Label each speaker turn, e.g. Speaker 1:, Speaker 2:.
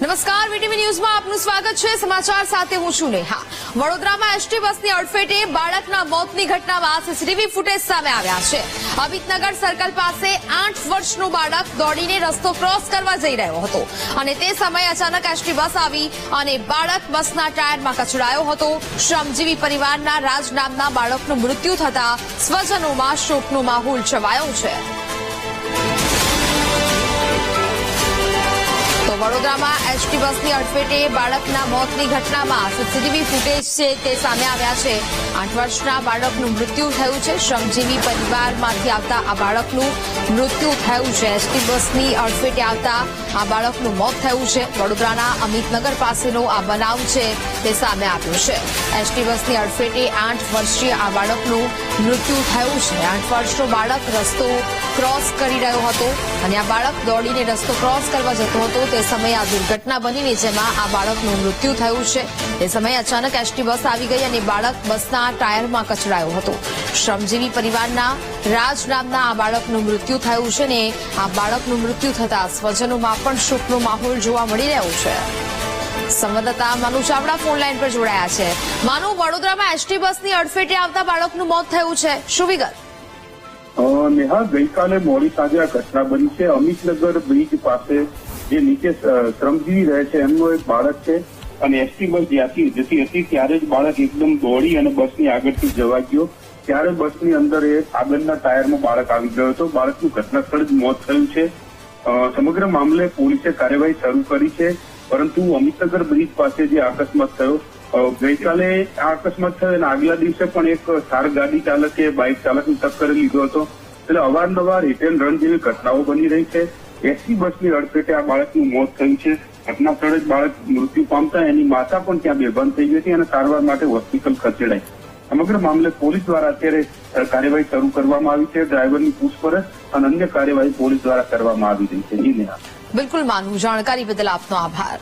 Speaker 1: નમસ્કાર વીટીવી ન્યૂઝમાં આપનું સ્વાગત છે. સમાચાર સાથે હું છું નેહા. વડોદરામાં એસટી બસની અડફેટે બાળકના મોતની ઘટનામાં સીસીટીવી ફૂટેજ સામે આવ્યા છે. અમિતનગર સર્કલ પાસે આઠ વર્ષનું બાળક દોડીને રસ્તો ક્રોસ કરવા જઈ રહ્યો હતો અને તે સમયે અચાનક એસટી બસ આવી અને બાળક બસના ટાયરમાં કચડાયો હતો. શ્રમજીવી પરિવારના રાજ નામના બાળકનું મૃત્યુ થતા સ્વજનોમાં શોકનો માહોલ છવાયો છે. વડોદરામાં એસટી બસની અડફેટે બાળકના મોતની ઘટનામાં સીસીટીવી ફૂટેજ છે તે સામે આવ્યા છે. આઠ વર્ષના બાળકનું મૃત્યુ થયું છે. શ્રમજીવી પરિવારમાંથી આવતા આ બાળકનું મૃત્યુ થયું છે. એસટી બસની અડફેટે આવતા આ બાળકનું મોત થયું છે. વડોદરાના અમિતનગર પાસેનો આ બનાવ છે તે સામે આવ્યો છે. એસટી બસની અડફેટે આઠ વર્ષીય આ બાળકનું મૃત્યુ થયું છે. આઠ વર્ષનો બાળક રસ્તો ક્રોસ કરી રહ્યો હતો અને આ બાળક દોડીને રસ્તો ક્રોસ કરવા જતો હતો તે સમયે આ દુર્ઘટના બનીને જેમાં આ બાળકનું મૃત્યુ થયું છે. તે સમયે અચાનક એસટી બસ આવી ગઈ અને બાળક બસના ટાયરમાં કચડાયો હતો. શ્રમજીવી પરિવારના રાજ નામના આ બાળકનું મૃત્યુ થયું છે ને આ બાળકનું મૃત્યુ થતા સ્વજનોમાં પણ શોકનો માહોલ જોવા મળી રહ્યો છે. સંવાદદાતા માનુ ચાવડા ફોન લાઈન પર જોડાયા છે. માનુ, વડોદરામાં એસટી બસની અડફેટે આવતા બાળકનું મોત થયું છે. શું વિગત?
Speaker 2: નેહા, ગઈકાલે મોડી સાંજે આ ઘટના બની છે. અમિતનગર બ્રિજ પાસે જે નીચે શ્રમજીવી રહે છે, એમનો એક બાળક છે. અને એસટી બસ જ્યાંથી જતી હતી, ત્યારે જ બાળક એકદમ દોડી અને બસની આગળથી જવા ગયો. ત્યારે બસની અંદર એ આગળના ટાયરમાં બાળક આવી ગયો હતો. બાળકનું ઘટના સ્થળે જ મોત થયું છે. સમગ્ર મામલે પોલીસે કાર્યવાહી શરૂ કરી છે. પરંતુ અમિતનગર બ્રિજ પાસે જે અકસ્માત થયો ગઈકાલે આ અકસ્માત થયો અને આગલા દિવસે પણ એક થાર ગાડી ચાલકે, બાઇક ચાલકની ટક્કર લીધો હતો. એટલે અવારનવાર હિટ એન્ડ રન જેવી ઘટનાઓ બની રહી છે. એસી બસની અડફેટે આ બાળકનું મોત થયું છે. ઘટના જ બાળક મૃત્યુ પામતા એની માતા પણ ત્યાં બેભાન થઈ ગઈ હતી અને સારવાર માટે હોસ્પિટલ ખસેડાઈ. સમગ્ર મામલે પોલીસ દ્વારા અત્યારે કાર્યવાહી શરૂ કરવામાં આવી છે. ડ્રાઈવરની પૂછપરછ અને અન્ય કાર્યવાહી પોલીસ દ્વારા કરવામાં આવી રહી છે.
Speaker 1: બિલકુલ, માનવું. જાણકારી બદલ આપનો આભાર.